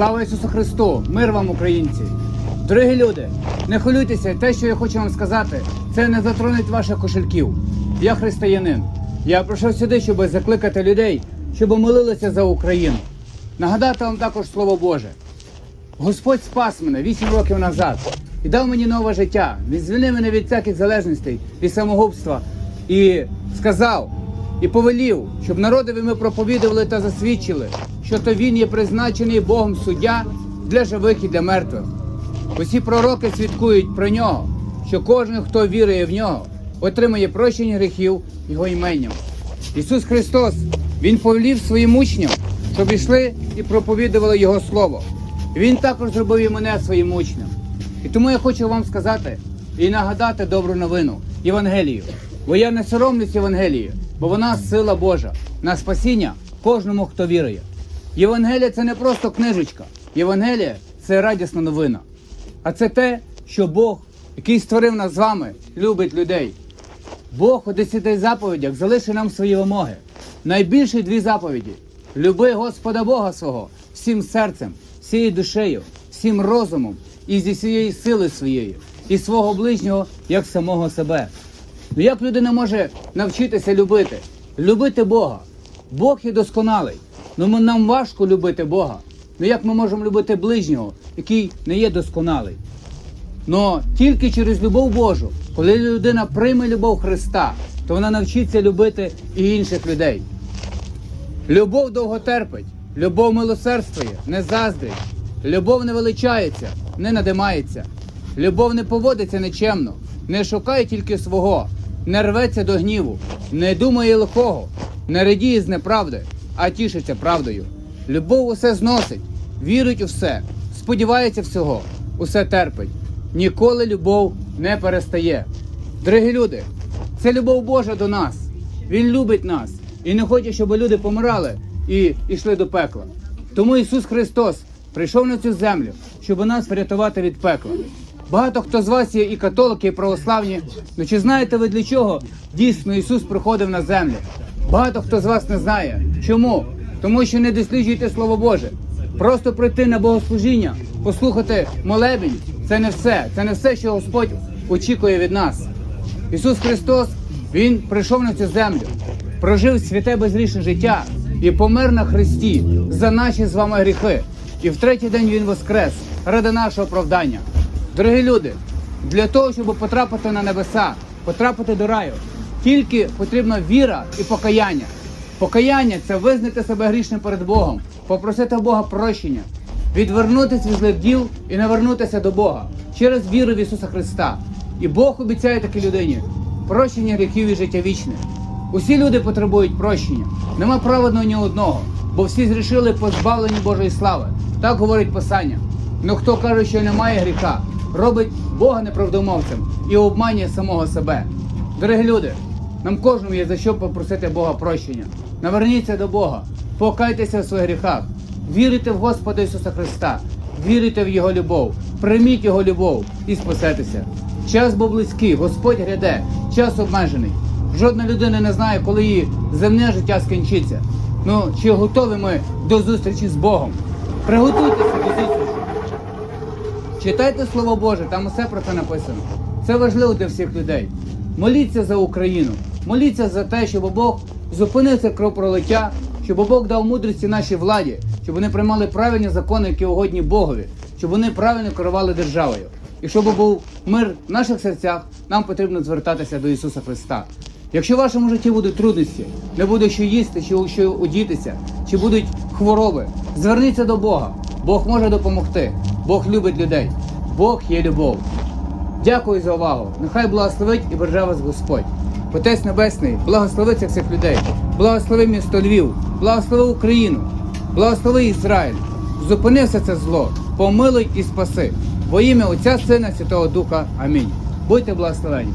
Слава Ісусу Христу! Мир вам, українці! Дорогі люди, не хвилюйтеся, те, що я хочу вам сказати, це не затронуть ваших кошельків. Я християнин. Я прийшов сюди, щоб закликати людей, щоб молилися за Україну. Нагадати вам також Слово Боже. Господь спас мене 8 років назад і дав мені нове життя. Він звільнив мене від всяких залежностей, від самогубства і сказав і повелів, щоб народові ми проповідували та засвідчили, що то він є призначений Богом суддя для живих і для мертвих. Усі пророки свідкують про нього, що кожен, хто вірує в нього, отримає прощення гріхів його іменням. Ісус Христос, Він повелів своїм учням, щоб йшли і проповідували Його Слово. Він також зробив і мене своїм учнем. І тому я хочу вам сказати і нагадати добру новину Євангелію. Бо я не соромлюсь Євангелії, бо вона сила Божа на спасіння кожному, хто вірує. Євангелія це не просто книжечка. Євангелія це радісна новина. А це те, що Бог, який створив нас з вами, любить людей. Бог у десяти заповідях залишив нам свої вимоги. Найбільші дві заповіді: люби Господа Бога свого всім серцем, всією душею, всім розумом і зі всієї сили своєї, і свого ближнього як самого себе. Ну як людина може навчитися любити? Любити Бога. Бог є досконалий. Ну нам важко любити Бога. Ну як ми можемо любити ближнього, який не є досконалий? Но тільки через любов Божу, коли людина прийме любов Христа, то вона навчиться любити і інших людей. Любов довго терпить, любов милосердствує, не заздрить, любов не величається, не надимається, любов не поводиться нечемно, не шукає тільки свого, не рветься до гніву, не думає лихого, не радіє з неправди, а тішиться правдою. Любов усе зносить, вірить у все, сподівається всього, усе терпить. Ніколи любов не перестає. Дорогі люди, це любов Божа до нас. Він любить нас і не хоче, щоб люди помирали і йшли до пекла. Тому Ісус Христос прийшов на цю землю, щоб нас врятувати від пекла. Багато хто з вас є і католики, і православні. Ну чи знаєте ви для чого дійсно Ісус приходив на землю? Багато хто з вас не знає. Чому? Тому що не досліджуєте Слово Боже. Просто прийти на богослужіння, послухати молебень це не все. Це не все, що Господь очікує від нас. Ісус Христос, Він прийшов на цю землю, прожив святе безрішне життя і помер на Христі за наші з вами гріхи. І в третій день Він воскрес ради нашого оправдання. Дорогі люди, для того, щоб потрапити на небеса, потрапити до раю, тільки потрібна віра і покаяння. Покаяння це визнати себе грішним перед Богом, попросити у Бога прощення, відвернутися від злих діл і навернутися до Бога через віру в Ісуса Христа. І Бог обіцяє такій людині прощення гріхів і життя вічне. Усі люди потребують прощення. Нема праведного ні одного, бо всі зрішили позбавлені Божої слави. Так говорить Писання. Ну хто каже, що немає гріха, робить Бога неправдомовцем і обманює самого себе. Дорогі люди, нам кожному є за що попросити Бога прощення. Наверніться до Бога, покайтеся в своїх гріхах, вірите в Господа Ісуса Христа, вірите в Його любов, прийміть Його любов і спасетеся. Час був близький, Господь гряде, час обмежений. Жодна людина не знає, коли її земне життя скінчиться. Ну, чи готові ми до зустрічі з Богом? Приготуйтеся до зустрічі. Читайте Слово Боже, там усе про це написано. Це важливо для всіх людей. Моліться за Україну, моліться за те, щоб Бог зупинив це кровопролиття, щоб Бог дав мудрості нашій владі, щоб вони приймали правильні закони, які угодні Богові, щоб вони правильно керували державою. І щоб був мир в наших серцях, нам потрібно звертатися до Ісуса Христа. Якщо в вашому житті будуть трудності, не буде що їсти, чи що одітися, чи будуть хвороби, зверніться до Бога. Бог може допомогти. Бог любить людей. Бог є любов. Дякую за увагу. Нехай благословить і береже вас Господь. Отець Небесний, благослови цих всіх людей, благослови місто Львів, благослови Україну, благослови Ізраїль. Зупини все це зло, помилуй і спаси. Во ім'я Отця Сина Святого Духа. Амінь. Будьте благословені.